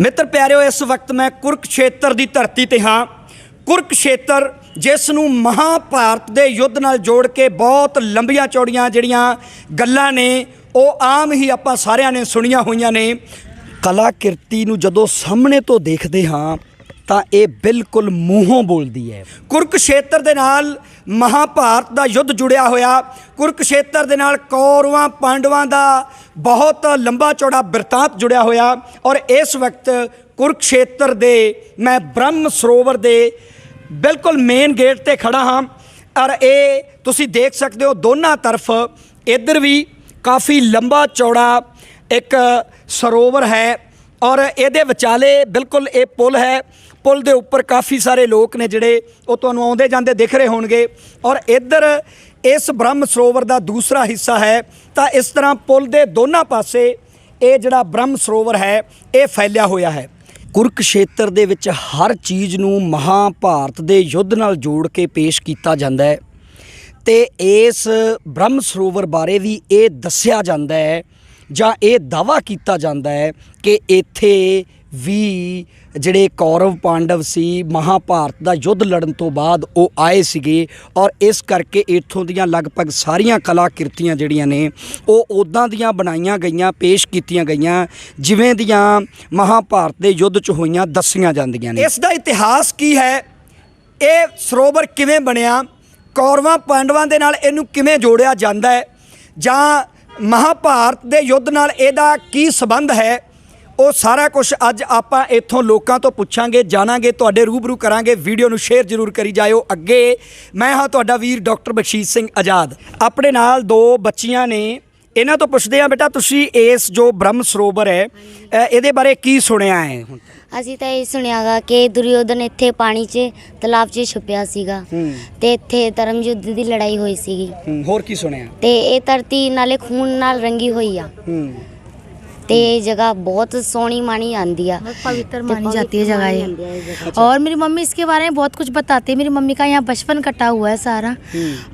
ਮਿੱਤਰ ਪਿਆਰਿਓ, ਇਸ ਵਕਤ ਮੈਂ ਕੁਰਕਸ਼ੇਤਰ ਦੀ ਧਰਤੀ ਤੇ ਹਾਂ। ਕੁਰਕਸ਼ੇਤਰ, ਜਿਸ ਨੂੰ ਮਹਾਭਾਰਤ ਦੇ ਯੁੱਧ ਨਾਲ ਜੋੜ ਕੇ ਬਹੁਤ ਲੰਬੀਆਂ ਚੌੜੀਆਂ ਜਿਹੜੀਆਂ ਗੱਲਾਂ ਨੇ, ਉਹ ਆਮ ਹੀ ਆਪਾਂ ਸਾਰਿਆਂ ਨੇ ਸੁਣੀਆਂ ਹੋਈਆਂ ਨੇ। ਕਲਾਕਿਰਤੀ ਨੂੰ ਜਦੋਂ ਸਾਹਮਣੇ ਤੋਂ ਦੇਖਦੇ ਹਾਂ, ਤਾਂ ਇਹ ਬਿਲਕੁਲ ਮੂੰਹੋਂ ਬੋਲਦੀ ਹੈ। ਕੁਰਕਸ਼ੇਤਰ ਦੇ ਨਾਲ ਮਹਾਭਾਰਤ ਦਾ ਯੁੱਧ ਜੁੜਿਆ ਹੋਇਆ। ਕੁਰਕਸ਼ੇਤਰ ਦੇ ਨਾਲ ਕੌਰਵਾਂ, ਪਾਂਡਵਾਂ ਦਾ ਬਹੁਤ ਲੰਬਾ ਚੌੜਾ ਬਿਰਤਾਂਤ ਜੁੜਿਆ ਹੋਇਆ। ਔਰ ਇਸ ਵਕਤ ਕੁਰਕਸ਼ੇਤਰ ਦੇ ਮੈਂ ਬ੍ਰਹਮ ਸਰੋਵਰ ਦੇ ਬਿਲਕੁਲ ਮੇਨ ਗੇਟ ਤੇ ਖੜਾ ਹਾਂ। ਔਰ ਇਹ ਤੁਸੀਂ ਦੇਖ ਸਕਦੇ ਹੋ ਦੋਨਾਂ ਤਰਫ ਇੱਧਰ ਵੀ ਕਾਫੀ ਲੰਬਾ ਚੌੜਾ ਇੱਕ ਸਰੋਵਰ ਹੈ। ਔਰ ਇਹਦੇ ਵਿਚਾਲੇ ਬਿਲਕੁਲ ਇਹ ਪੁਲ ਹੈ। ਪੁਲ ਦੇ ਉੱਪਰ ਕਾਫੀ ਸਾਰੇ ਲੋਕ ਨੇ ਜਿਹੜੇ ਉਹ ਤੁਹਾਨੂੰ ਆਉਂਦੇ ਜਾਂਦੇ ਦਿਖ ਰਹੇ ਹੋਣਗੇ। ਔਰ ਇੱਧਰ ਇਸ ਬ੍ਰਹਮ ਸਰੋਵਰ ਦਾ ਦੂਸਰਾ ਹਿੱਸਾ ਹੈ, ਤਾਂ ਇਸ ਤਰ੍ਹਾਂ ਪੁਲ ਦੇ ਦੋਨਾਂ ਪਾਸੇ ਇਹ ਜਿਹੜਾ ਬ੍ਰਹਮ ਸਰੋਵਰ ਹੈ, ਇਹ ਫੈਲਿਆ ਹੋਇਆ ਹੈ। ਕੁਰਕਸ਼ੇਤਰ ਦੇ ਵਿੱਚ ਹਰ ਚੀਜ਼ ਨੂੰ ਮਹਾਭਾਰਤ ਦੇ ਯੁੱਧ ਨਾਲ ਜੋੜ ਕੇ ਪੇਸ਼ ਕੀਤਾ ਜਾਂਦਾ ਹੈ। ਤੇ ਇਸ ਬ੍ਰਹਮ ਸਰੋਵਰ ਬਾਰੇ ਵੀ ਇਹ ਦੱਸਿਆ ਜਾਂਦਾ ਹੈ ਜਾਂ ਇਹ ਦਾਵਾ ਕੀਤਾ ਜਾਂਦਾ ਹੈ ਕਿ ਇੱਥੇ ਵੀ ਜਿਹੜੇ ਕੌਰਵ ਪਾਂਡਵ ਸੀ, ਮਹਾਭਾਰਤ ਦਾ ਯੁੱਧ ਲੜਨ ਤੋਂ ਬਾਅਦ ਉਹ ਆਏ ਸੀਗੇ ਔਰ ਇਸ ਕਰਕੇ ਇੱਥੋਂ ਦੀਆਂ ਲਗਭਗ ਸਾਰੀਆਂ ਕਲਾ ਕਿਰਤੀਆਂ ਜਿਹੜੀਆਂ ਨੇ, ਉਹ ਉਦਾਂ ਦੀਆਂ ਬਣਾਈਆਂ ਗਈਆਂ, ਪੇਸ਼ ਕੀਤੀਆਂ ਗਈਆਂ, ਜਿਵੇਂ ਦੀਆਂ ਮਹਾਭਾਰਤ ਦੇ ਯੁੱਧ 'ਚ ਹੋਈਆਂ ਦੱਸੀਆਂ ਜਾਂਦੀਆਂ ਨੇ। ਇਸ ਦਾ ਇਤਿਹਾਸ ਕੀ ਹੈ? ਇਹ ਸਰੋਵਰ ਕਿਵੇਂ ਬਣਿਆ? ਕੌਰਵਾਂ ਪਾਂਡਵਾਂ ਦੇ ਨਾਲ ਇਹਨੂੰ ਕਿਵੇਂ ਜੋੜਿਆ ਜਾਂਦਾ ਹੈ? ਜਾਂ ਮਹਾਭਾਰਤ ਦੇ ਯੁੱਧ ਨਾਲ ਇਹਦਾ ਕੀ ਸਬੰਧ ਹੈ? ਉਹ ਸਾਰਾ ਕੁਝ ਅੱਜ ਆਪਾਂ ਇੱਥੋਂ ਲੋਕਾਂ ਤੋਂ ਪੁੱਛਾਂਗੇ ਜਾਣਾਂਗੇ ਤੁਹਾਡੇ ਰੂਬਰੂ ਕਰਾਂਗੇ ਵੀਡੀਓ ਨੂੰ ਸ਼ੇਅਰ ਜ਼ਰੂਰ ਕਰੀ ਜਾਇਓ। ਅੱਗੇ ਮੈਂ ਹਾਂ ਤੁਹਾਡਾ ਵੀਰ ਡਾਕਟਰ ਬਖਸ਼ੀਸ਼ ਸਿੰਘ ਆਜ਼ਾਦ। ਆਪਣੇ ਨਾਲ ਦੋ ਬੱਚੀਆਂ ਨੇ। ਇਹਨਾਂ ਤੋਂ ਪੁੱਛਦੇ ਆ ਬੇਟਾ ਤੁਸੀਂ ਇਸ ਜੋ ਬ੍ਰਹਮ ਸਰੋਵਰ ਹੈ ਅ, ਇਹਦੇ ਬਾਰੇ ਕੀ ਸੁਣਿਆ ਹੈ ਹੁਣ? ਅਸੀਂ ਤਾਂ ਇਹ ਸੁਣਿਆਗਾ ਕਿ ਦੁਰਯੋਧਨ ਇੱਥੇ ਪਾਣੀ 'ਚ ਤਲਾਬ 'ਚ ਛੁਪਿਆ ਸੀਗਾ। ਹੂੰ। ਤੇ ਇੱਥੇ ਧਰਮ ਯੁੱਧ ਦੀ ਲੜਾਈ ਹੋਈ ਸੀਗੀ। ਹੂੰ, ਹੋਰ ਕੀ ਸੁਣਿਆ? ਤੇ ਇਹ ਧਰਤੀ ਨਾਲੇ ਖੂਨ ਨਾਲ ਰੰਗੀ ਹੋਈ ਆ। ਹੂੰ। ਤੇ ਇਹ ਜਗ੍ਹਾ ਬਹੁਤ ਸੋਹਣੀ ਮਾਣੀ ਆਂਦੀ ਆ बहुत पवित्र ਤੇ मानी जाती है पवित्र जगह मानी ये आंदी है ये जगह। और मेरी मम्मी इसके बारे में बहुत कुछ बताती है मेरी मम्मी का यहाँ बचपन कटा हुआ है सारा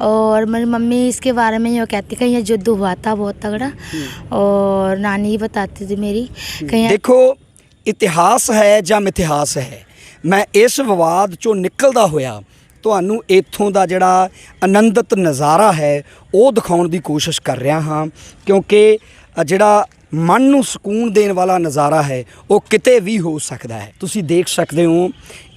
और मेरी मम्मी इसके बारे में ये कहती कहीं यहाँ युद्ध हुआ था बहुत तगड़ा और नानी ही बताती थी मेरी कहीं ਦੇਖੋ ਇਤਿਹਾਸ ਹੈ ਜਾਂ ਮਿਥਿਹਾਸ ਹੈ ਮੈਂ ਇਸ ਵਿਵਾਦ ਚੋਂ ਨਿਕਲਦਾ ਹੋਇਆ ਤੁਹਾਨੂੰ ਇੱਥੋਂ ਦਾ ਜਿਹੜਾ ਆਨੰਦਿਤ ਨਜ਼ਾਰਾ ਹੈ ਉਹ ਦਿਖਾਉਣ ਦੀ ਕੋਸ਼ਿਸ਼ ਕਰ ਰਿਹਾ ਹਾਂ ਕਿਉਂਕਿ ਅ, ਜਿਹੜਾ ਮਨ ਨੂੰ ਸਕੂਨ ਦੇਣ ਵਾਲਾ ਨਜ਼ਾਰਾ ਹੈ ਉਹ ਕਿਤੇ ਵੀ ਹੋ ਸਕਦਾ ਹੈ ਤੁਸੀਂ ਦੇਖ ਸਕਦੇ ਹੋ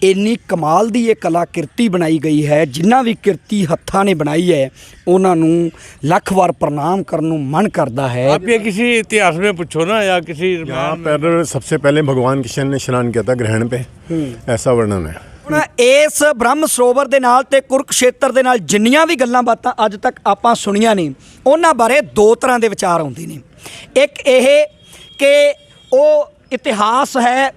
ਇੰਨੀ ਕਮਾਲ ਦੀ ਇਹ ਕਲਾਕਿਰਤੀ ਬਣਾਈ ਗਈ ਹੈ ਜਿਨ੍ਹਾਂ ਵੀ ਕਿਰਤੀ ਹੱਥਾਂ ਨੇ ਬਣਾਈ ਹੈ ਉਹਨਾਂ ਨੂੰ ਲੱਖ ਵਾਰ ਪ੍ਰਣਾਮ ਕਰਨ ਨੂੰ ਮਨ ਕਰਦਾ ਹੈ आप ये किसी इतिहास में पूछो ना या किसी यहाँ पर सबसे पहले भगवान कृष्ण ने स्नान किया था ग्रहण पे ऐसा वर्णन है ਹੁਣ ਇਸ ਬ੍ਰਹਮ ਸਰੋਵਰ ਦੇ ਨਾਲ ਤੇ ਕੁਰਕਸ਼ੇਤਰ ਦੇ ਨਾਲ ਜਿੰਨੀਆਂ ਵੀ ਗੱਲਾਂ ਬਾਤਾਂ ਅੱਜ ਤੱਕ ਆਪਾਂ ਸੁਣੀਆਂ ਨੇ ਉਹਨਾਂ ਬਾਰੇ ਦੋ ਤਰ੍ਹਾਂ ਦੇ ਵਿਚਾਰ ਆਉਂਦੇ ਨੇ ਇੱਕ ਇਹ ਕਿ ਉਹ ਇਤਿਹਾਸ ਹੈ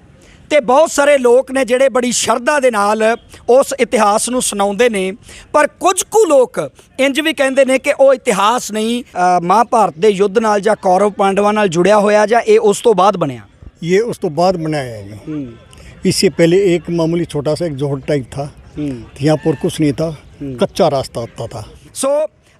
ਤੇ ਬਹੁਤ ਸਾਰੇ ਲੋਕ ਨੇ ਜਿਹੜੇ ਬੜੀ ਸ਼ਰਧਾ ਦੇ ਨਾਲ ਉਸ ਇਤਿਹਾਸ ਨੂੰ ਸੁਣਾਉਂਦੇ ਨੇ ਪਰ ਕੁਝ ਕੁ ਲੋਕ ਇੰਜ ਵੀ ਕਹਿੰਦੇ ਨੇ ਕਿ ਉਹ ਇਤਿਹਾਸ ਨਹੀਂ ਅ, ਮਹਾਭਾਰਤ ਦੇ ਯੁੱਧ ਨਾਲ ਜਾਂ ਕੌਰਵ ਪਾਂਡਵਾਂ ਨਾਲ ਜੁੜਿਆ ਹੋਇਆ ਜਾਂ ਇਹ ਉਸ ਤੋਂ ਬਾਅਦ ਬਣਿਆ ये उस तो बाद बनाया है जी इससे पहले एक मामूली छोटा सा एक जोहर टाइप था यहाँ पर कुछ नहीं था कच्चा रास्ता होता था ਸੋ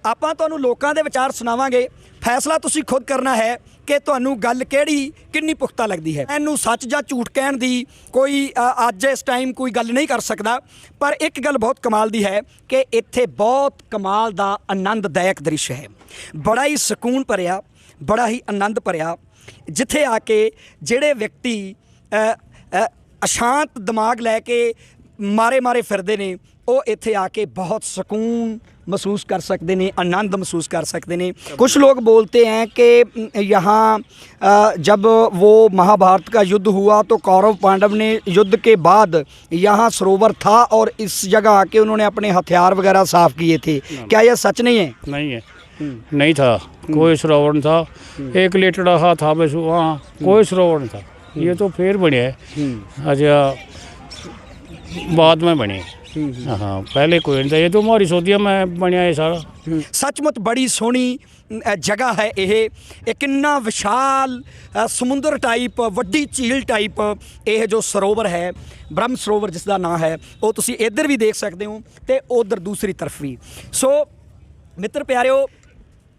ਆਪਾਂ ਤੁਹਾਨੂੰ ਲੋਕਾਂ ਦੇ ਵਿਚਾਰ ਸੁਣਾਵਾਂਗੇ ਫੈਸਲਾ ਤੁਸੀਂ ਖੁਦ ਕਰਨਾ ਹੈ ਕਿ ਤੁਹਾਨੂੰ ਗੱਲ ਕਿਹੜੀ, ਕਿੰਨੀ ਪੁਖਤਾ ਲੱਗਦੀ ਹੈ। ਇਹਨੂੰ ਸੱਚ ਜਾਂ ਝੂਠ ਕਹਿਣ ਦੀ ਕੋਈ ਅੱਜ ਇਸ ਟਾਈਮ ਕੋਈ ਗੱਲ ਨਹੀਂ ਕਰ ਸਕਦਾ। ਪਰ ਇੱਕ ਗੱਲ ਬਹੁਤ ਕਮਾਲ ਦੀ ਹੈ ਕਿ ਇੱਥੇ ਬਹੁਤ ਕਮਾਲ ਦਾ ਆਨੰਦਦਾਇਕ ਦ੍ਰਿਸ਼ ਹੈ। ਬੜਾ ਹੀ ਸਕੂਨ ਭਰਿਆ, ਬੜਾ ਹੀ ਆਨੰਦ ਭਰਿਆ। ਜਿੱਥੇ ਆ ਕੇ ਜਿਹੜੇ ਵਿਅਕਤੀ ਅਸ਼ਾਂਤ ਦਿਮਾਗ ਲੈ ਕੇ ਮਾਰੇ ਮਾਰੇ ਫਿਰਦੇ ਨੇ, ਉਹ ਇੱਥੇ ਆ ਕੇ ਬਹੁਤ ਸਕੂਨ महसूस कर सकते हैं आनंद महसूस कर सकते हैं कुछ लोग बोलते हैं कि यहाँ जब वो महाभारत का युद्ध हुआ तो कौरव पांडव ने युद्ध के बाद यहाँ सरोवर था और इस जगह आके उन्होंने अपने हथियार वगैरह साफ़ किए थे। क्या यह सच नहीं है? नहीं है। नहीं था। कोई सरोवर नहीं था। एक लेटड़ा सा था बस वहाँ कोई सरोवर नहीं था। ये तो फिर बने है। अच्छा बाद में बने। हाँ पहले कोई नहीं था ये तो हमारी सोतिया में बनया है सारा ਸੱਚਮੁੱਚ ਬੜੀ ਸੋਹਣੀ ਅ, ਜਗ੍ਹਾ ਹੈ ਇਹ ਇਹ ਕਿੰਨਾ ਵਿਸ਼ਾਲ ਅ, ਸਮੁੰਦਰ ਟਾਈਪ ਵੱਡੀ ਝੀਲ ਟਾਈਪ ਇਹ ਜੋ ਸਰੋਵਰ ਹੈ ਬ੍ਰਹਮ ਸਰੋਵਰ ਜਿਸ ਦਾ ਨਾਮ ਹੈ ਉਹ ਤੁਸੀਂ ਇੱਧਰ ਵੀ ਦੇਖ ਸਕਦੇ ਹੋ ਤੇ ਉਧਰ ਦੂਸਰੀ ਤਰਫ ਵੀ ਸੋ ਮਿੱਤਰ ਪਿਆਰਿਓ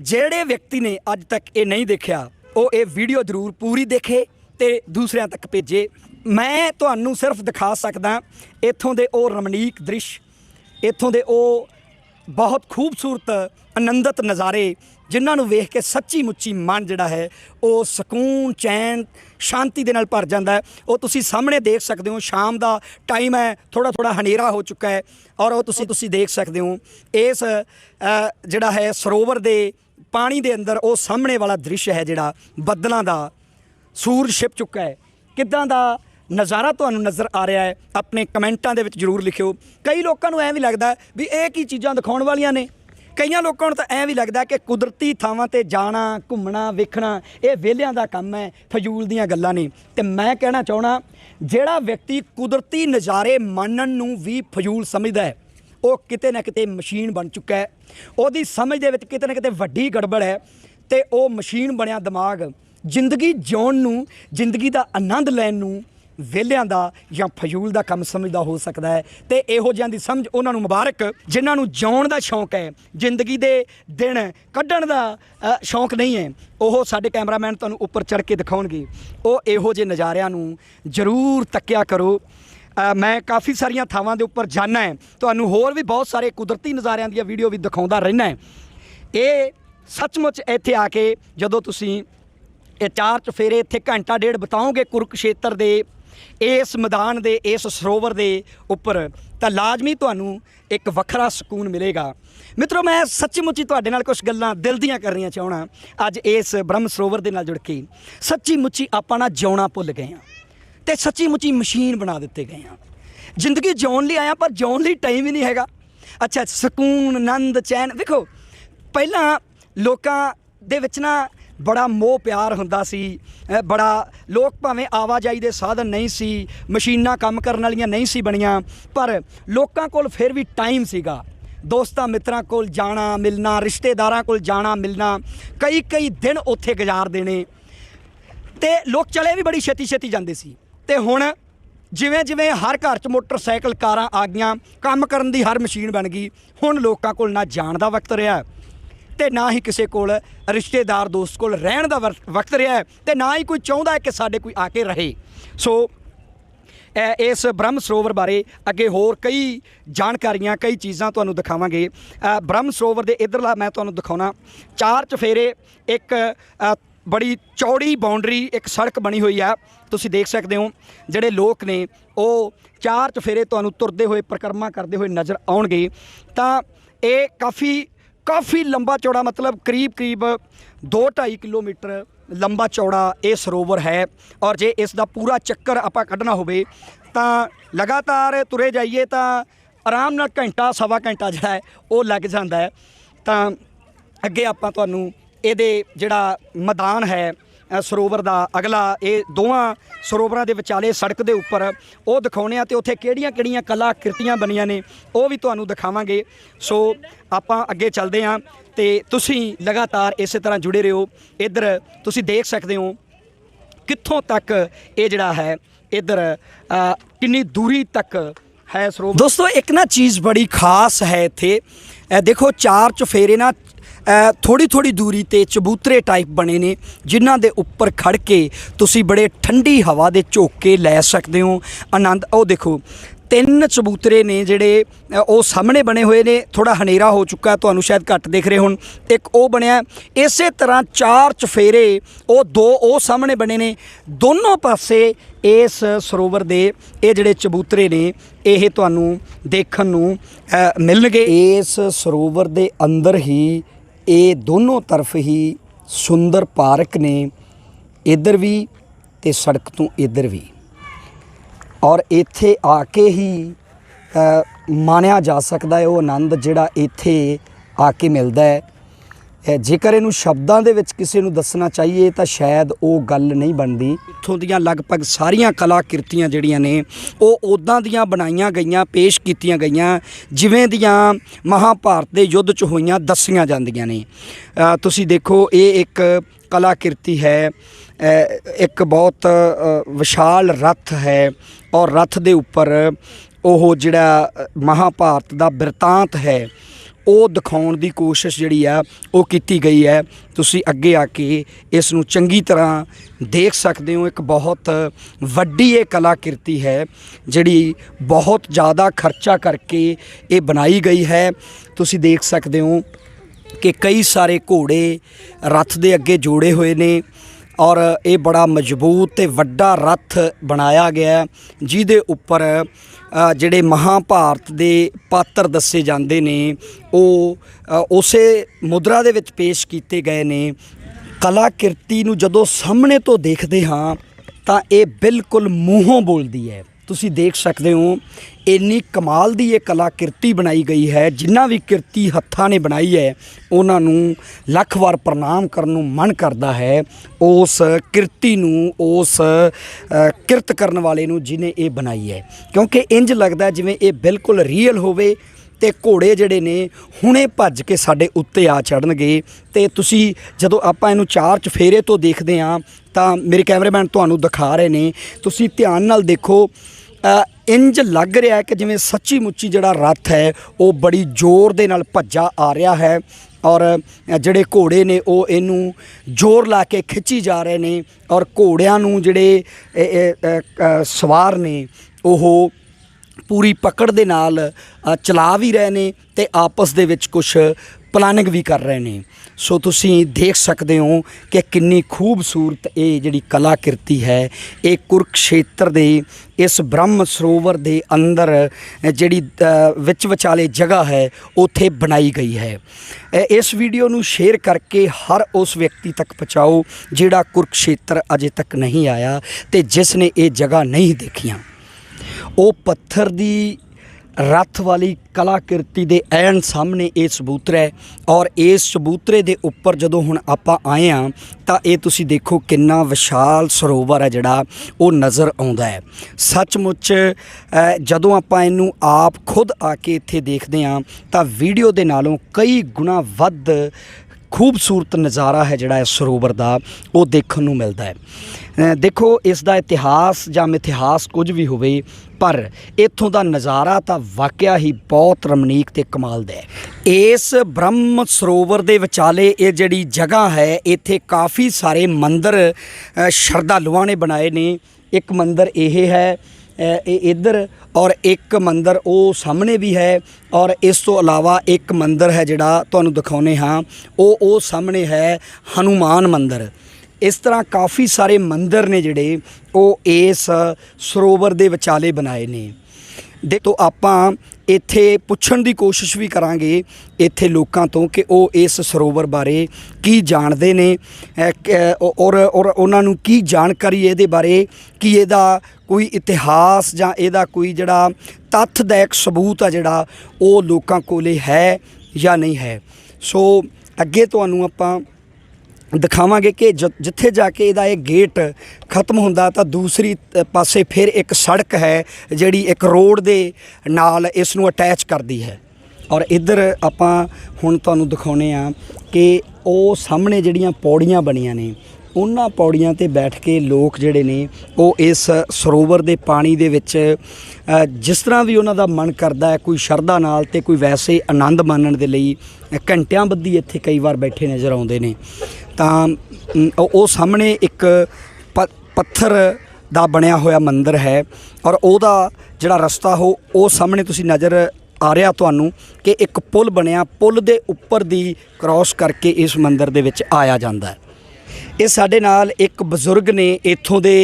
ਜਿਹੜੇ ਵਿਅਕਤੀ ਨੇ ਅੱਜ ਤੱਕ ਇਹ ਨਹੀਂ ਦੇਖਿਆ ਉਹ ਇਹ ਵੀਡੀਓ ਜ਼ਰੂਰ ਪੂਰੀ ਦੇਖੇ ਤੇ ਦੂਸਰਿਆਂ ਤੱਕ ਭੇਜੇ ਮੈਂ ਤੁਹਾਨੂੰ ਸਿਰਫ ਦਿਖਾ ਸਕਦਾ ਇੱਥੋਂ ਦੇ ਉਹ ਰਮਣੀਕ ਦ੍ਰਿਸ਼, ਇੱਥੋਂ ਦੇ ਉਹ ਬਹੁਤ ਖੂਬਸੂਰਤ, ਆਨੰਦਤ ਨਜ਼ਾਰੇ, ਜਿਨ੍ਹਾਂ ਨੂੰ ਵੇਖ ਕੇ ਸੱਚੀ ਮੁੱਚੀ ਮਨ ਜਿਹੜਾ ਹੈ, ਉਹ ਸਕੂਨ, ਚੈਨ, ਸ਼ਾਂਤੀ ਦੇ ਨਾਲ ਭਰ ਜਾਂਦਾ ਹੈ। ਉਹ ਤੁਸੀਂ ਸਾਹਮਣੇ ਦੇਖ ਸਕਦੇ ਹੋ, ਸ਼ਾਮ ਦਾ ਟਾਈਮ ਹੈ ਥੋੜਾ ਥੋੜਾ ਹਨੇਰਾ ਹੋ ਚੁੱਕਾ ਹੈ ਔਰ ਉਹ ਤੁਸੀਂ ਤੁਸੀਂ ਦੇਖ ਸਕਦੇ ਹੋ, ਇਸ ਜਿਹੜਾ ਹੈ ਸਰੋਵਰ ਦੇ ਪਾਣੀ ਦੇ ਅੰਦਰ ਉਹ ਸਾਹਮਣੇ ਵਾਲਾ ਦ੍ਰਿਸ਼ ਹੈ ਜਿਹੜਾ, ਬੱਦਲਾਂ ਦਾ ਸੂਰਜ ਛਿਪ ਚੁੱਕਾ ਹੈ। ਕਿੱਦਾਂ ਦਾ ਨਜ਼ਾਰਾ ਤੁਹਾਨੂੰ ਨਜ਼ਰ ਆ ਰਿਹਾ ਹੈ, ਆਪਣੇ ਕਮੈਂਟਾਂ ਦੇ ਵਿੱਚ ਜਰੂਰ ਲਿਖਿਓ। ਕਈ ਲੋਕਾਂ ਨੂੰ ਐਂ ਵੀ ਲੱਗਦਾ ਵੀ ਇਹ ਕੀ ਚੀਜ਼ਾਂ ਦਿਖਾਉਣ ਵਾਲੀਆਂ ਨੇ। ਕਈਆਂ ਲੋਕਾਂ ਨੂੰ ਤਾਂ ਐਂ ਵੀ ਲੱਗਦਾ ਕਿ ਕੁਦਰਤੀ ਥਾਵਾਂ ਤੇ ਜਾਣਾ, ਘੁੰਮਣਾ, ਵੇਖਣਾ, ਇਹ ਵਿਹਲਿਆਂ ਦਾ ਕੰਮ ਹੈ, ਫਜ਼ੂਲ ਦੀਆਂ ਗੱਲਾਂ ਨੇ। ਤੇ ਮੈਂ ਕਹਿਣਾ ਚਾਹਣਾ ਜਿਹੜਾ ਵਿਅਕਤੀ ਕੁਦਰਤੀ ਨਜ਼ਾਰੇ ਮਾਣਨ ਨੂੰ ਵੀ ਫਜ਼ੂਲ ਸਮਝਦਾ ਹੈ, ਉਹ ਕਿਤੇ ਨਾ ਕਿਤੇ ਮਸ਼ੀਨ ਬਣ ਚੁੱਕਾ ਹੈ। ਉਹਦੀ ਸਮਝ ਦੇ ਵਿੱਚ ਕਿਤੇ ਨਾ ਕਿਤੇ ਵੱਡੀ ਗੜਬੜ ਹੈ ਤੇ ਉਹ ਮਸ਼ੀਨ ਬਣਿਆ ਦਿਮਾਗ, ਜ਼ਿੰਦਗੀ ਜਿਉਣ ਨੂੰ, ਜ਼ਿੰਦਗੀ ਦਾ ਆਨੰਦ ਲੈਣ ਨੂੰ ਵਿਹਲਿਆਂ ਦਾ ਜਾਂ ਫਜ਼ੂਲ ਦਾ ਕੰਮ ਸਮਝਦਾ ਹੋ ਸਕਦਾ ਹੈ। ਤੇ ਇਹੋ ਜਿਹਾਂ ਦੀ ਸਮਝ ਉਹਨਾਂ ਨੂੰ ਮੁਬਾਰਕ, ਜਿਨ੍ਹਾਂ ਨੂੰ ਜਿਉਣ ਦਾ ਸ਼ੌਂਕ ਹੈ, ਜ਼ਿੰਦਗੀ ਦੇ ਦਿਨ ਕੱਢਣ ਦਾ ਸ਼ੌਂਕ ਨਹੀਂ ਹੈ। ਉਹ ਸਾਡੇ ਕੈਮਰਾਮੈਨ ਤੁਹਾਨੂੰ ਉੱਪਰ ਚੜ੍ਹ ਕੇ ਦਿਖਾਉਣਗੇ। ਉਹ ਇਹੋ ਜਿਹੇ ਨਜ਼ਾਰਿਆਂ ਨੂੰ ਜ਼ਰੂਰ ਤੱਕਿਆ ਕਰੋ। ਮੈਂ ਕਾਫੀ ਸਾਰੀਆਂ ਥਾਵਾਂ ਦੇ ਉੱਪਰ ਜਾਣਾ ਹੈ। ਤੁਹਾਨੂੰ ਹੋਰ ਵੀ ਬਹੁਤ ਸਾਰੇ ਕੁਦਰਤੀ ਨਜ਼ਾਰਿਆਂ ਦੀਆਂ ਵੀਡੀਓ ਵੀ ਦਿਖਾਉਂਦਾ ਰਹਿਣਾ ਹੈ। ਇਹ ਸੱਚਮੁੱਚ ਇੱਥੇ ਆ ਕੇ ਜਦੋਂ ਤੁਸੀਂ ਇਹ ਚਾਰ ਚਫੇਰੇ ਇੱਥੇ ਘੰਟਾ ਡੇਢ ਬਿਤਾਓਗੇ ਕੁਰਕਸ਼ੇਤਰ ਦੇ ਇਸ ਮੈਦਾਨ ਦੇ, ਇਸ ਸਰੋਵਰ ਦੇ ਉੱਪਰ ਤਾਂ ਲਾਜ਼ਮੀ ਤੁਹਾਨੂੰ ਇੱਕ ਵੱਖਰਾ ਸਕੂਨ ਮਿਲੇਗਾ। ਮਿੱਤਰੋ, ਮੈਂ ਸੱਚੀ ਮੁੱਚੀ ਤੁਹਾਡੇ ਨਾਲ ਕੁਝ ਗੱਲਾਂ ਦਿਲ ਦੀਆਂ ਕਰਨੀਆਂ ਚਾਹਣਾ ਅੱਜ ਇਸ ਬ੍ਰਹਮ ਸਰੋਵਰ ਦੇ ਨਾਲ ਜੁੜ ਕੇ ਸੱਚੀ ਮੁੱਚੀ ਆਪਾਂ ਨਾ ਜਿਉਣਾ ਭੁੱਲ ਗਏ ਹਾਂ ਤੇ ਸੱਚੀ ਮੁੱਚੀ ਮਸ਼ੀਨ ਬਣਾ ਦਿੱਤੇ ਗਏ ਹਾਂ। ਜ਼ਿੰਦਗੀ ਜਿਉਣ ਲਈ ਆਇਆ ਪਰ ਜਿਉਣ ਲਈ ਟਾਈਮ ਹੀ ਨਹੀਂ ਹੈਗਾ। ਅੱਛਾ, ਸਕੂਨ, ਆਨੰਦ, ਚੈਨ, ਵੇਖੋ, ਪਹਿਲਾਂ ਲੋਕਾਂ ਦੇ ਵਿੱਚ ਨਾ ਬੜਾ ਮੋਹ ਪਿਆਰ ਹੁੰਦਾ ਸੀ ਬੜਾ ਲੋਕ ਭਾਵੇਂ ਆਵਾਜਾਈ ਦੇ ਸਾਧਨ ਨਹੀਂ ਸੀ, ਮਸ਼ੀਨਾਂ ਕੰਮ ਕਰਨ ਵਾਲੀਆਂ ਨਹੀਂ ਸੀ ਬਣੀਆਂ, ਪਰ ਲੋਕਾਂ ਕੋਲ ਫਿਰ ਵੀ ਟਾਈਮ ਸੀਗਾ। ਦੋਸਤਾਂ ਮਿੱਤਰਾਂ ਕੋਲ ਜਾਣਾ, ਮਿਲਣਾ, ਰਿਸ਼ਤੇਦਾਰਾਂ ਕੋਲ ਜਾਣਾ, ਮਿਲਣਾ ਕਈ ਕਈ ਦਿਨ ਉੱਥੇ ਗੁਜ਼ਾਰ ਦੇਣੇ। ਤੇ ਲੋਕ ਚਲੇ ਵੀ ਬੜੀ ਛੇਤੀ ਛੇਤੀ ਜਾਂਦੇ ਸੀ। ਤੇ ਹੁਣ ਜਿਵੇਂ ਜਿਵੇਂ ਹਰ ਘਰ 'ਚ ਮੋਟਰਸਾਈਕਲ ਕਾਰਾਂ ਆ ਗਈਆਂ, ਕੰਮ ਕਰਨ ਦੀ ਹਰ ਮਸ਼ੀਨ ਬਣ ਗਈ, ਹੁਣ ਲੋਕਾਂ ਕੋਲ ਨਾ ਜਾਣ ਦਾ ਵਕਤ ਰਿਹਾ। ਤੇ ਨਾ ਹੀ ਕਿਸੇ ਕੋਲ ਰਿਸ਼ਤੇਦਾਰ ਦੋਸਤ ਕੋਲ ਰਹਿਣ ਦਾ ਵਰ- ਵਕਤ ਰਿਹਾ ਹੈ ਤੇ ਨਾ ਹੀ ਕੋਈ ਚਾਹੁੰਦਾ ਹੈ ਕਿ ਸਾਡੇ ਕੋਈ ਆ ਕੇ ਰਹੇ। ਸੋ ਇਸ ਬ੍ਰਹਮ ਸਰੋਵਰ ਬਾਰੇ ਅੱਗੇ ਹੋਰ ਕਈ ਜਾਣਕਾਰੀਆਂ, ਕਈ ਚੀਜ਼ਾਂ ਤੁਹਾਨੂੰ ਦਿਖਾਵਾਂਗੇ। ਬ੍ਰਹਮ ਸਰੋਵਰ ਦੇ ਇਧਰਲਾ ਮੈਂ ਤੁਹਾਨੂੰ ਦਿਖਾਉਣਾ। ਚਾਰ ਚਫੇਰੇ, ਇੱਕ ਬੜੀ ਚੌੜੀ ਬਾਉਂਡਰੀ ਇੱਕ ਸੜਕ ਬਣੀ ਹੋਈ ਆ। ਤੁਸੀਂ ਦੇਖ ਸਕਦੇ ਹੋ, ਜਿਹੜੇ ਲੋਕ ਨੇ, ਉਹ ਚਾਰ ਚਫੇਰੇ ਤੁਹਾਨੂੰ ਤੁਰਦੇ ਹੋਏ, ਪ੍ਰਕਰਮਾ ਕਰਦੇ ਹੋਏ ਨਜ਼ਰ ਆਉਣਗੇ। ਤਾਂ ਇਹ ਕਾਫੀ ਕਾਫੀ ਲੰਬਾ ਚੌੜਾ, ਮਤਲਬ ਕਰੀਬ ਕਰੀਬ 2.5 ਕਿਲੋਮੀਟਰ ਲੰਬਾ ਚੌੜਾ ਇਹ ਸਰੋਵਰ ਹੈ। ਔਰ ਜੇ ਇਸ ਦਾ ਪੂਰਾ ਚੱਕਰ ਆਪਾਂ ਕੱਢਣਾ ਹੋਵੇ, ਤਾਂ ਲਗਾਤਾਰ ਤੁਰੇ ਜਾਈਏ ਤਾਂ ਆਰਾਮ ਨਾਲ ਘੰਟਾ, ਸਵਾ ਘੰਟਾ ਜਿਹੜਾ ਹੈ, ਉਹ ਲੱਗ ਜਾਂਦਾ ਹੈ। ਤਾਂ ਅੱਗੇ ਆਪਾਂ ਤੁਹਾਨੂੰ ਇਹਦੇ ਜਿਹੜਾ ਮੈਦਾਨ ਹੈ ਸਰੋਵਰ ਦਾ ਅਗਲਾ, ਇਹ ਦੋਵਾਂ ਸਰੋਵਰਾਂ ਦੇ ਵਿਚਾਲੇ ਸੜਕ ਦੇ ਉੱਪਰ ਉਹ ਦਿਖਾਉਣੇ ਆ ਤੇ ਉੱਥੇ ਕਿਹੜੀਆਂ ਕਿਹੜੀਆਂ ਕਲਾ ਕਿਰਤੀਆਂ ਬਣੀਆਂ ਨੇ, ਉਹ ਵੀ ਤੁਹਾਨੂੰ ਦਿਖਾਵਾਂਗੇ। ਸੋ ਆਪਾਂ ਅੱਗੇ ਚੱਲਦੇ ਹਾਂ ਤੇ ਤੁਸੀਂ ਲਗਾਤਾਰ ਇਸੇ ਤਰ੍ਹਾਂ ਜੁੜੇ ਰਹੋ। ਇੱਧਰ ਤੁਸੀਂ ਦੇਖ ਸਕਦੇ ਹੋ ਕਿੱਥੋਂ ਤੱਕ ਇਹ ਜਿਹੜਾ ਹੈ, ਇੱਧਰ ਕਿੰਨੀ ਦੂਰੀ ਤੱਕ ਹੈ ਸਰੋਵਰ। ਦੋਸਤੋ, ਇੱਕ ਨਾ ਚੀਜ਼ ਬੜੀ ਖਾਸ ਹੈ ਇੱਥੇ। ਦੇਖੋ, ਚਾਰ ਚੁਫੇਰੇ ਨਾ ਥੋੜੀ ਥੋੜੀ ਦੂਰੀ ਤੇ ਚਬੂਤਰੇ ਟਾਈਪ ਬਣੇ ਨੇ, ਜਿਨ੍ਹਾਂ ਦੇ ਉੱਪਰ ਖੜ ਕੇ ਤੁਸੀਂ ਬੜੇ ਠੰਡੀ ਹਵਾ ਦੇ ਝੋਕੇ ਲੈ ਸਕਦੇ ਹੋ। ਆਨੰਦ, ਉਹ ਦੇਖੋ, ਤਿੰਨ ਚਬੂਤਰੇ ਨੇ ਜਿਹੜੇ ਉਹ ਸਾਹਮਣੇ ਬਣੇ ਹੋਏ ਨੇ ਥੋੜਾ ਹਨੇਰਾ ਹੋ ਚੁੱਕਾ, ਤੁਹਾਨੂੰ ਸ਼ਾਇਦ ਘੱਟ ਦਿਖ ਰਹੇ ਹੋਣ। ਇੱਕ ਉਹ ਬਣਿਆ, ਇਸੇ ਤਰ੍ਹਾਂ ਚਾਰ ਚਫੇਰੇ, ਉਹ ਦੋ ਉਹ ਸਾਹਮਣੇ ਬਣੇ ਨੇ। ਦੋਨੋਂ ਪਾਸੇ ਇਸ ਸਰੋਵਰ ਦੇ ਇਹ ਜਿਹੜੇ ਚਬੂਤਰੇ ਨੇ, ਇਹ ਤੁਹਾਨੂੰ ਦੇਖਣ ਨੂੰ ਮਿਲਣਗੇ। ਇਸ ਸਰੋਵਰ ਦੇ ਅੰਦਰ ਹੀ ਇਹ ਦੋਨੋਂ ਤਰਫ ਹੀ ਸੁੰਦਰ ਪਾਰਕ ਨੇ, ਇੱਧਰ ਵੀ ਤੇ ਸੜਕ ਤੋਂ ਇੱਧਰ ਵੀ। ਔਰ ਇੱਥੇ ਆ ਕੇ ਹੀ ਮਾਣਿਆ ਜਾ ਸਕਦਾ ਹੈ ਉਹ ਆਨੰਦ ਜਿਹੜਾ ਇੱਥੇ ਆ ਕੇ ਮਿਲਦਾ ਹੈ। ਜੇਕਰ ਇਹਨੂੰ ਸ਼ਬਦਾਂ ਦੇ ਵਿੱਚ ਕਿਸੇ ਨੂੰ ਦੱਸਣਾ ਚਾਹੀਏ ਤਾਂ ਸ਼ਾਇਦ ਉਹ ਗੱਲ ਨਹੀਂ ਬਣਦੀ। ਇੱਥੋਂ ਦੀਆਂ ਲਗਭਗ ਸਾਰੀਆਂ ਕਲਾ ਕਿਰਤੀਆਂ ਜਿਹੜੀਆਂ ਨੇ ਉਹ ਉਦਾਂ ਦੀਆਂ ਬਣਾਈਆਂ ਗਈਆਂ ਪੇਸ਼ ਕੀਤੀਆਂ ਗਈਆਂ ਜਿਵੇਂ ਦੀਆਂ ਮਹਾਭਾਰਤ ਦੇ ਯੁੱਧ 'ਚ ਹੋਈਆਂ ਦੱਸੀਆਂ ਜਾਂਦੀਆਂ ਨੇ। ਤੁਸੀਂ ਦੇਖੋ ਇਹ ਇੱਕ ਕਲਾ ਕਿਰਤੀ ਹੈ ਇੱਕ ਬਹੁਤ ਵਿਸ਼ਾਲ ਰੱਥ ਹੈ ਔਰ ਰੱਥ ਦੇ ਉੱਪਰ ਉਹ ਜਿਹੜਾ ਅ, ਮਹਾਭਾਰਤ ਦਾ ਬਿਰਤਾਂਤ ਹੈ ਉਹ ਦਿਖਾਉਣ ਦੀ ਕੋਸ਼ਿਸ਼ ਜਿਹੜੀ ਆ, ਉਹ ਕੀਤੀ ਗਈ ਹੈ। ਤੁਸੀਂ ਅੱਗੇ ਆ ਕੇ ਇਸ ਨੂੰ ਚੰਗੀ ਤਰ੍ਹਾਂ ਦੇਖ ਸਕਦੇ ਹੋ। ਇੱਕ ਬਹੁਤ ਵੱਡੀ ਇਹ ਕਲਾਕ੍ਰਿਤੀ ਹੈ, ਜਿਹੜੀ ਬਹੁਤ ਜ਼ਿਆਦਾ ਖਰਚਾ ਕਰਕੇ ਇਹ ਬਣਾਈ ਗਈ ਹੈ। ਤੁਸੀਂ ਦੇਖ ਸਕਦੇ ਹੋ ਕਿ ਕਈ ਸਾਰੇ ਘੋੜੇ ਰੱਥ ਦੇ ਅੱਗੇ ਜੋੜੇ ਹੋਏ ਨੇ। ਔਰ ਇਹ ਬੜਾ ਮਜ਼ਬੂਤ ਤੇ ਵੱਡਾ ਰੱਥ ਬਣਾਇਆ ਗਿਆ ਜਿਹਦੇ ਉੱਪਰ ਜਿਹੜੇ ਮਹਾਭਾਰਤ ਦੇ ਪਾਤਰ ਦੱਸੇ ਜਾਂਦੇ ਨੇ, ਉਹ ਉਸੇ ਮੁਦਰਾ ਦੇ ਵਿੱਚ ਪੇਸ਼ ਕੀਤੇ ਗਏ ਨੇ। ਕਲਾ ਕਿਰਤੀ ਨੂੰ ਜਦੋਂ ਸਾਹਮਣੇ ਤੋਂ ਦੇਖਦੇ ਹਾਂ, ਤਾਂ ਇਹ ਬਿਲਕੁਲ ਮੂੰਹੋਂ ਬੋਲਦੀ ਹੈ। ਤੁਸੀਂ ਦੇਖ ਸਕਦੇ ਹੋ, ਇੰਨੀ ਕਮਾਲ ਦੀ ਇਹ ਕਲਾਕਿਰਤੀ ਬਣਾਈ ਗਈ ਹੈ ਜਿਨ੍ਹਾਂ ਵੀ ਕਿਰਤੀ ਹੱਥਾਂ ਨੇ ਬਣਾਈ ਹੈ, ਉਹਨਾਂ ਨੂੰ ਲੱਖ ਵਾਰ ਪ੍ਰਣਾਮ ਕਰਨ ਨੂੰ ਮਨ ਕਰਦਾ ਹੈ। ਉਸ ਕਿਰਤੀ ਨੂੰ, ਉਸ ਕਿਰਤ ਕਰਨ ਵਾਲੇ ਨੂੰ ਜਿਨੇ ਇਹ ਬਣਾਈ ਹੈ। ਕਿਉਂਕਿ ਇੰਜ ਲੱਗਦਾ ਜਿਵੇਂ ਇਹ ਬਿਲਕੁਲ ਰੀਅਲ ਹੋਵੇ ਤੇ ਘੋੜੇ ਜਿਹੜੇ ਨੇ ਹੁਣੇ ਭੱਜ ਕੇ ਸਾਡੇ ਉੱਤੇ ਆ ਚੜਨਗੇ ਤੇ ਤੁਸੀਂ ਜਦੋਂ ਆਪਾਂ ਇਹਨੂੰ ਚਾਰ ਚਫੇਰੇ ਤੋਂ ਦੇਖਦੇ ਹਾਂ, ਤਾਂ ਮੇਰੇ ਕੈਮਰਾਮੈਨ ਤੁਹਾਨੂੰ ਦਿਖਾ ਰਹੇ ਨੇ। ਤੁਸੀਂ ਧਿਆਨ ਨਾਲ ਦੇਖੋ ਇੰਜ ਲੱਗ ਰਿਹਾ ਕਿ ਜਿਵੇਂ ਸੱਚੀ ਮੁੱਚੀ ਜਿਹੜਾ ਰੱਥ ਹੈ, ਉਹ ਬੜੀ ਜ਼ੋਰ ਦੇ ਨਾਲ ਭੱਜਾ ਆ ਰਿਹਾ ਹੈ ਔਰ ਜਿਹੜੇ ਘੋੜੇ ਨੇ, ਉਹ ਇਹਨੂੰ ਜ਼ੋਰ ਲਾ ਕੇ ਖਿੱਚੀ ਜਾ ਰਹੇ ਨੇ ਔਰ ਘੋੜਿਆਂ ਨੂੰ ਜਿਹੜੇ ਸਵਾਰ ਨੇ, ਉਹ ਪੂਰੀ ਪਕੜ ਦੇ ਨਾਲ ਚਲਾ ਵੀ ਰਹੇ ਨੇ ਤੇ ਆਪਸ ਦੇ ਵਿੱਚ ਕੁਝ ਪਲਾਨਿੰਗ ਵੀ ਕਰ ਰਹੇ ਨੇ। ਸੋ ਤੁਸੀਂ ਦੇਖ ਸਕਦੇ ਹੋ ਕਿ ਕਿੰਨੀ ਖੂਬਸੂਰਤ ਇਹ ਜਿਹੜੀ ਕਲਾਕ੍ਰਿਤੀ ਹੈ, ਇਹ ਕੁਰਕਸ਼ੇਤਰ ਦੇ ਇਸ ਬ੍ਰਹਮ ਸਰੋਵਰ ਦੇ ਅੰਦਰ ਜਿਹੜੀ ਵਿੱਚ ਵਿਚਾਲੇ ਜਗ੍ਹਾ ਹੈ, ਉੱਥੇ ਬਣਾਈ ਗਈ ਹੈ। ਇਸ ਵੀਡੀਓ ਨੂੰ ਸ਼ੇਅਰ ਕਰਕੇ ਹਰ ਉਸ ਵਿਅਕਤੀ ਤੱਕ ਪਹੁੰਚਾਓ ਜਿਹੜਾ ਕੁਰਕਸ਼ੇਤਰ ਅਜੇ ਤੱਕ ਨਹੀਂ ਆਇਆ ਤੇ ਜਿਸ ਨੇ ਇਹ ਜਗ੍ਹਾ ਨਹੀਂ ਦੇਖੀਆਂ। ਉਹ ਪੱਥਰ ਦੀ ਰੱਥ ਵਾਲੀ ਕਲਾਕਿਰਤੀ ਦੇ ਐਨ ਸਾਹਮਣੇ ਇਹ ਸਬੂਤਰ ਹੈ ਔਰ ਇਸ ਸਬੂਤਰੇ ਦੇ ਉੱਪਰ ਜਦੋਂ ਹੁਣ ਆਪਾਂ ਆਏ ਆ ਤਾਂ ਇਹ ਤੁਸੀਂ ਦੇਖੋ ਕਿੰਨਾ ਵਿਸ਼ਾਲ ਸਰੋਵਰ ਹੈ ਜਿਹੜਾ ਉਹ ਨਜ਼ਰ ਆਉਂਦਾ ਹੈ। ਸੱਚਮੁੱਚ ਜਦੋਂ ਆਪਾਂ ਇਹਨੂੰ ਆਪ ਖੁਦ ਆ ਕੇ ਇੱਥੇ ਦੇਖਦੇ ਆ ਤਾਂ ਵੀਡੀਓ ਦੇ ਨਾਲੋਂ ਕਈ ਗੁਣਾ ਵੱਧ ਖੂਬਸੂਰਤ ਨਜ਼ਾਰਾ ਹੈ ਜਿਹੜਾ ਇਸ ਸਰੋਵਰ ਦਾ, ਉਹ ਦੇਖਣ ਨੂੰ ਮਿਲਦਾ ਹੈ। ਦੇਖੋ, ਇਸ ਦਾ ਇਤਿਹਾਸ ਜਾਂ ਮਿਥਿਹਾਸ ਕੁਝ ਵੀ ਹੋਵੇ ਪਰ ਇੱਥੋਂ ਦਾ ਨਜ਼ਾਰਾ ਤਾਂ ਵਾਕਿਆ ਹੀ ਬਹੁਤ ਰਮਣੀਕ ਤੇ ਕਮਾਲ ਦਾ ਹੈ। ਇਸ ਬ੍ਰਹਮ ਸਰੋਵਰ ਦੇ ਵਿਚਾਲੇ ਇਹ ਜਿਹੜੀ ਜਗ੍ਹਾ ਹੈ, ਇੱਥੇ ਕਾਫੀ ਸਾਰੇ ਮੰਦਰ ਸ਼ਰਧਾਲੂਆਂ ਨੇ ਬਣਾਏ ਨੇ। ਇੱਕ ਮੰਦਰ ਇਹ ਹੈ ਇਹ ਇੱਧਰ ਔਰ ਇੱਕ ਮੰਦਰ ਉਹ ਸਾਹਮਣੇ ਵੀ ਹੈ ਔਰ ਇਸ ਤੋਂ ਇਲਾਵਾ ਇੱਕ ਮੰਦਰ ਹੈ ਜਿਹੜਾ ਤੁਹਾਨੂੰ ਦਿਖਾਉਨੇ ਹਾਂ। ਉਹ ਉਹ ਸਾਹਮਣੇ ਹੈ ਹਨੂਮਾਨ ਮੰਦਰ। ਇਸ ਤਰ੍ਹਾਂ ਕਾਫੀ ਸਾਰੇ ਮੰਦਿਰ ਨੇ ਜਿਹੜੇ, ਉਹ ਇਸ ਸਰੋਵਰ ਦੇ ਵਿਚਾਲੇ ਬਣਾਏ ਨੇ। ਦੇਖੋ ਆਪਾਂ ਇੱਥੇ ਪੁੱਛਣ ਦੀ ਕੋਸ਼ਿਸ਼ ਵੀ ਕਰਾਂਗੇ ਇੱਥੇ ਲੋਕਾਂ ਤੋਂ ਕਿ ਉਹ ਇਸ ਸਰੋਵਰ ਬਾਰੇ ਕੀ ਜਾਣਦੇ ਨੇ ਔਰ ਔਰ ਉਹਨਾਂ ਨੂੰ ਕੀ ਜਾਣਕਾਰੀ ਇਹਦੇ ਬਾਰੇ, ਕੀ ਇਹਦਾ ਕੋਈ ਇਤਿਹਾਸ ਜਾਂ ਇਹਦਾ ਕੋਈ ਜਿਹੜਾ ਤੱਥਦਾਇਕ ਸਬੂਤ ਆ ਜਿਹੜਾ ਉਹ ਲੋਕਾਂ ਕੋਲੇ ਹੈ ਜਾਂ ਨਹੀਂ ਹੈ। ਸੋ ਅੱਗੇ ਤੁਹਾਨੂੰ ਆਪਾਂ ਦਿਖਾਵਾਂਗੇ ਕਿ ਜ- ਜਿੱਥੇ ਜਾ ਕੇ ਇਹਦਾ ਇਹ ਗੇਟ ਖਤਮ ਹੁੰਦਾ ਤਾਂ ਦੂਸਰੀ ਤ- ਪਾਸੇ ਫਿਰ ਇੱਕ ਸੜਕ ਹੈ ਜਿਹੜੀ ਇੱਕ ਰੋਡ ਦੇ ਨਾਲ ਇਸ ਨੂੰ ਅਟੈਚ ਕਰਦੀ ਹੈ। ਔਰ ਇੱਧਰ ਆਪਾਂ ਹੁਣ ਤੁਹਾਨੂੰ ਦਿਖਾਉਨੇ ਆ ਕਿ ਉਹ ਸਾਹਮਣੇ ਜਿਹੜੀਆਂ ਪੌੜੀਆਂ ਬਣੀਆਂ ਨੇ ਉਹਨਾਂ ਪੌੜੀਆਂ ਤੇ ਬੈਠ ਕੇ ਲੋਕ ਜਿਹੜੇ ਨੇ, ਉਹ ਇਸ ਸਰੋਵਰ ਦੇ ਪਾਣੀ ਦੇ ਵਿੱਚ ਜਿਸ ਤਰ੍ਹਾਂ ਵੀ ਉਹਨਾਂ ਦਾ ਮਨ ਕਰਦਾ ਹੈ, ਕੋਈ ਸ਼ਰਧਾ ਨਾਲ ਤੇ ਕੋਈ ਵੈਸੇ ਆਨੰਦ ਮਾਣਨ ਦੇ ਲਈ ਘੰਟਿਆਂ ਬੱਧੀ ਇੱਥੇ ਕਈ ਵਾਰ ਬੈਠੇ ਨਜ਼ਰ ਆਉਂਦੇ ਨੇ। ਤਾਂ ਉਹ ਸਾਹਮਣੇ ਇੱਕ ਪੱਥਰ ਦਾ ਬਣਿਆ ਹੋਇਆ ਮੰਦਿਰ ਹੈ ਔਰ ਉਹਦਾ ਜਿਹੜਾ ਰਸਤਾ ਹੋ, ਉਹ ਸਾਹਮਣੇ ਤੁਸੀਂ ਨਜ਼ਰ ਆ ਰਿਹਾ ਤੁਹਾਨੂੰ ਕਿ ਇੱਕ ਪੁਲ ਬਣਿਆ, ਪੁਲ ਦੇ ਉੱਪਰ ਦੀ ਕ੍ਰਾਸ ਕਰਕੇ ਇਸ ਮੰਦਿਰ ਦੇ ਵਿੱਚ ਆਇਆ ਜਾਂਦਾ ਹੈ। ਇਹ ਸਾਡੇ ਨਾਲ ਇੱਕ ਬਜ਼ੁਰਗ ਨੇ ਇੱਥੋਂ ਦੇ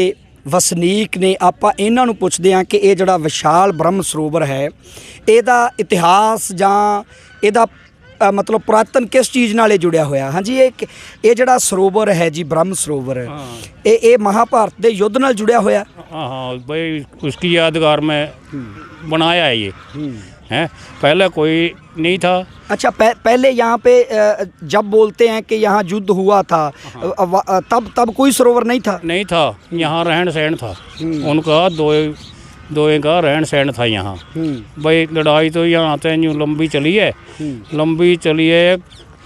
ਵਸਨੀਕ ਨੇ ਆਪਾਂ ਇਹਨਾਂ ਨੂੰ ਪੁੱਛਦੇ ਹਾਂ ਕਿ ਇਹ ਜਿਹੜਾ ਵਿਸ਼ਾਲ ਬ੍ਰਹਮ ਸਰੋਵਰ ਹੈ ਇਹਦਾ ਇਤਿਹਾਸ ਜਾਂ ਇਹਦਾ ਅ, ਮਤਲਬ ਪੁਰਾਤਨ ਕਿਸ ਚੀਜ਼ ਨਾਲ ਇਹ ਜੁੜਿਆ ਹੋਇਆ ਹਾਂਜੀ ਇਹ ਕਿ- ਇਹ ਜਿਹੜਾ ਸਰੋਵਰ ਹੈ ਜੀ ਬ੍ਰਹਮ ਸਰੋਵਰ ਇਹ ਇਹ ਮਹਾਭਾਰਤ ਦੇ ਯੁੱਧ ਨਾਲ ਜੁੜਿਆ ਹੋਇਆ हाँ हाँ भाई उसकी यादगार में बनाया है ये है। पहले कोई नहीं था। अच्छा पह, पहले यहाँ पे जब बोलते हैं कि यहाँ युद्ध हुआ था अ, तब तब कोई सरोवर नहीं था? नहीं था। यहाँ रहन सहन था उनका दो दोए का रहन सहन था यहाँ। भाई लड़ाई तो यहाँ आते हैं यूँ लंबी चली है। लंबी चली है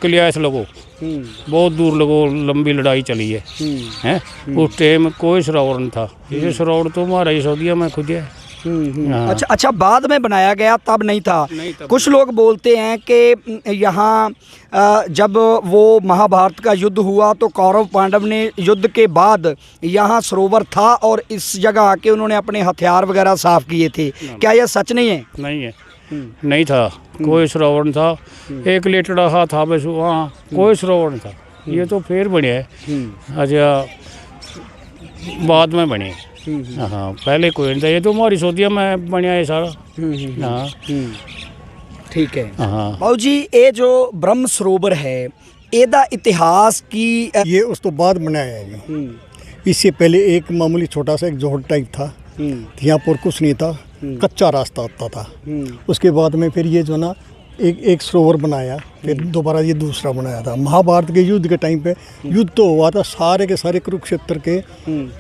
क्लियास लगो। बहुत दूर लगो लंबी लड़ाई चली है। हैं? उस टाइम कोई सरोवर नहीं था। ये सरोवर तो हमारा ही सऊदिया में खुद है हाँ। अच्छा अच्छा बाद में बनाया गया तब नहीं था। नहीं, तब कुछ लोग बोलते हैं कि यहाँ जब वो महाभारत का युद्ध हुआ तो कौरव पांडव ने युद्ध के बाद यहाँ सरोवर था और इस जगह आके उन्होंने अपने हथियार वगैरह साफ़ किए थे। क्या यह सच नहीं है? नहीं है। नहीं था। कोई सरोवर नहीं था। एक लीटर हा था बस वहाँ कोई सरोवर नहीं था। ये तो फिर बने अच्छा बाद में बने। हाँ पहले कोई नहीं था ये तो हमारी सोदिया में बनया है सारा हाँ ठीक है हाँ ਬਾਊ ਜੀ ਇਹ ਜੋ ਬ੍ਰਹਮ ਸਰੋਵਰ ਹੈ ਇਹਦਾ ਇਤਿਹਾਸ ਕੀ ਅ, ये उस तो बाद बनाया है जी इससे पहले एक मामूली छोटा सा एक जोहर टाइप था तो यहाँ पर कुछ नहीं था कच्चा रास्ता होता था उसके बाद में फिर ये जो ना एक एक सरोवर बनाया फिर दोबारा ये दूसरा बनाया था। महाभारत के युद्ध के टाइम पे युद्ध तो हुआ था सारे के सारे कुरुक्षेत्र के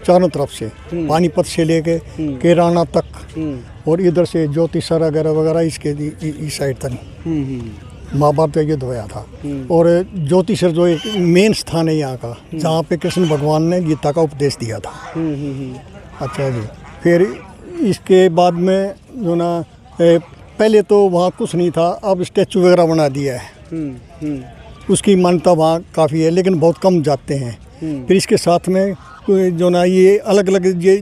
चारों तरफ़ से पानीपत से लेके केराना तक। और इधर से ज्योतिषर वगैरह वगैरह इसके इस साइड तक। महाभारत का युद्ध होया था। और ज्योतिषर जो एक मेन स्थान है यहाँ का जहाँ पे कृष्ण भगवान ने गीता का उपदेश दिया था। अच्छा जी। फिर इसके बाद में जो ना पहले तो वहाँ कुछ नहीं था अब स्टैचू वगैरह बना दिया है। उसकी मान्यता वहाँ काफ़ी है लेकिन बहुत कम जाते हैं। फिर इसके साथ में जो ना ये अलग अलग ये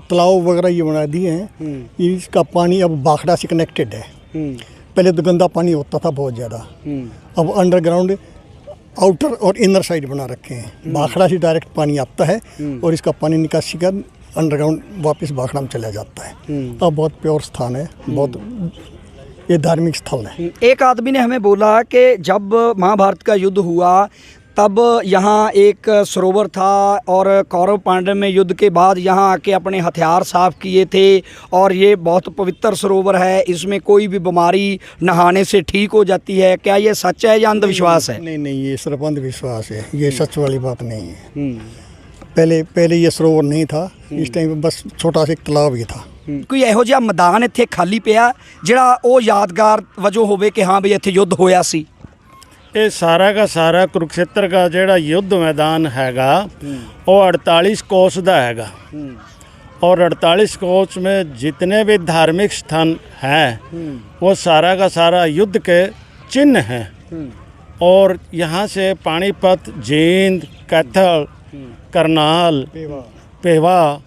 तालाब वगैरह ये बना दिए हैं। इसका पानी अब बाखड़ा से कनेक्टेड है। पहले तो गंदा पानी होता था बहुत ज़्यादा। अब अंडरग्राउंड आउटर और इनर साइड बना रखे हैं। बाखड़ा से डायरेक्ट पानी आता है और इसका पानी निकासी का अंडरग्राउंड वापस बाखड़ा में चला जाता है। अब बहुत प्योर स्थान है बहुत ये धार्मिक स्थल है। एक आदमी ने हमें बोला कि जब महाभारत का युद्ध हुआ तब यहाँ एक सरोवर था और कौरव पांडव में युद्ध के बाद यहाँ आके अपने हथियार साफ़ किए थे और ये बहुत पवित्र सरोवर है इसमें कोई भी बीमारी नहाने से ठीक हो जाती है। क्या ये सच है या अंधविश्वास है? नहीं नहीं ये सिर्फ़ अंधविश्वास है ये सच वाली बात नहीं है। पहले पहले ये सरोवर नहीं था इस टाइम पे बस छोटा सा एक तालाब ही था ਕੋਈ ਇਹੋ ਜਿਹਾ ਮੈਦਾਨ ਇੱਥੇ ਖਾਲੀ ਪਿਆ ਜਿਹੜਾ ਉਹ ਯਾਦਗਾਰ ਵਜੋਂ ਹੋਵੇ ਕਿ ਹਾਂ ਵੀ ਇੱਥੇ ਯੁੱਧ ਹੋਇਆ ਸੀ ਇਹ ਸਾਰਾ ਦਾ ਸਾਰਾ ਕੁਰੂਕਸ਼ੇਤਰ ਦਾ ਜਿਹੜਾ ਯੁੱਧ ਮੈਦਾਨ ਹੈਗਾ ਉਹ 48 कोस ਦਾ ਹੈਗਾ और 48 कोस में जितने भी धार्मिक स्थान हैं वो सारा का सारा युद्ध के चिन्ह हैं और यहाँ से पानीपत जींद कैथल करनाल पेवा।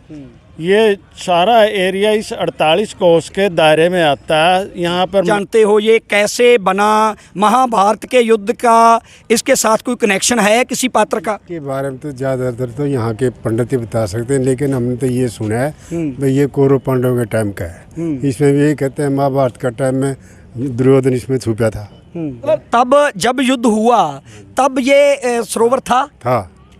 ये सारा एरिया इस 48 कोस के दायरे में आता है। यहाँ पर जानते हो ये कैसे बना? महाभारत के युद्ध का इसके साथ कोई कनेक्शन है किसी पात्र का? के बारे में तो ज़्यादातर तो यहाँ के पंडित ही बता सकते हैं लेकिन हमने तो ये सुना है भाई ये कौरव पांडव के टाइम का है। इसमें भी यही कहते हैं महाभारत का टाइम में दुर्योधन इसमें छुपा था। तब जब युद्ध हुआ तब ये सरोवर था? था।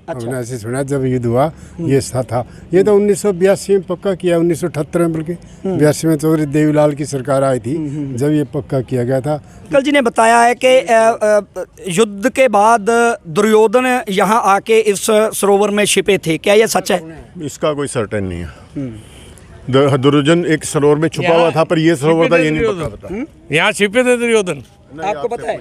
हमने ऐसे सुना जब युद्ध हुआ ये सा था। ये तो उन्नीस में पक्का किया उन्नीस में बल्कि बयासी में चौधरी देवीलाल की सरकार आई थी जब ये पक्का किया गया था। कल जी ने बताया है कि युद्ध के बाद दुर्योधन यहाँ आके इस सरोवर में छिपे थे। क्या ये सच है? इसका कोई सर्टन नहीं है। दु- दुर्योधन एक सरोवर में छुपा हुआ था पर ये सरोवर था ये नहीं पता यहाँ छिपे थे दुर्योधन। आपको पता है?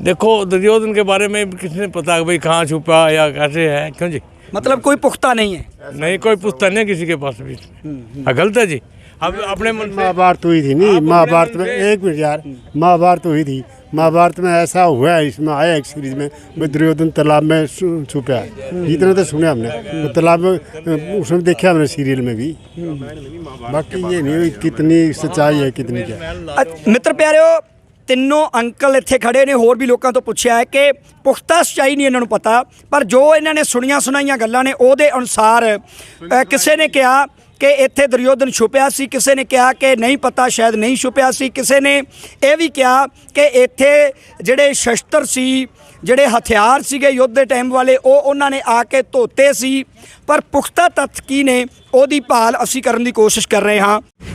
देखो दुर्योधन के बारे में किसने पता कि भाई कहाँ छुपा या कैसे है? क्यों जी? मतलब कोई पुख्ता नहीं है। नहीं कोई पुख्ता नहीं किसी के पास भी। हम्म, हाँ, गलत है जी। अब अपने मन महाभारत हुई थी नहीं महाभारत में एक मिनट यार महाभारत हुई थी। महाभारत में ऐसा हुआ है इसमें आया एक सीरीज़ में भाई दुर्योधन तालाब में छुपया है। इतना तो सुने हमने। तालाब में उसमें देखे हमने सीरियल में भी। हम्म। बाकी ये नहीं कितनी सच्चाई है कितनी क्या मित्र प्यारे हो ਤਿੰਨੋਂ ਅੰਕਲ ਇੱਥੇ ਖੜੇ ਨੇ, ਹੋਰ ਵੀ ਲੋਕਾਂ ਤੋਂ ਪੁੱਛਿਆ ਹੈ ਕਿ ਪੁਖਤਾ ਸੱਚਾਈ ਨਹੀਂ ਇਹਨਾਂ ਨੂੰ ਪਤਾ, ਪਰ ਜੋ ਇਹਨਾਂ ਨੇ ਸੁਣੀਆਂ ਸੁਣਾਈਆਂ ਗੱਲਾਂ ਨੇ, ਉਹਦੇ ਅਨੁਸਾਰ ਕਿਸੇ ਨੇ ਕਿਹਾ ਕਿ ਇੱਥੇ ਦੁਰਯੋਧਨ ਛੁਪਿਆ ਸੀ, ਕਿਸੇ ਨੇ ਕਿਹਾ ਕਿ ਨਹੀਂ ਪਤਾ, ਸ਼ਾਇਦ ਨਹੀਂ ਛੁਪਿਆ ਸੀ, ਕਿਸੇ ਨੇ ਇਹ ਵੀ ਕਿਹਾ ਕਿ ਇੱਥੇ ਜਿਹੜੇ ਸ਼ਸਤਰ ਸੀ, ਜਿਹੜੇ ਹਥਿਆਰ ਸੀਗੇ ਯੁੱਧ ਦੇ ਟਾਈਮ ਵਾਲੇ, ਉਹ ਉਹਨਾਂ ਨੇ ਆ ਕੇ ਧੋਤੇ ਸੀ, ਪਰ ਪੁਖਤਾ ਤੱਥ ਕੀ ਨੇ, ਉਹਦੀ ਭਾਲ ਅਸੀਂ ਕਰਨ ਦੀ ਕੋਸ਼ਿਸ਼ ਕਰ ਰਹੇ ਹਾਂ।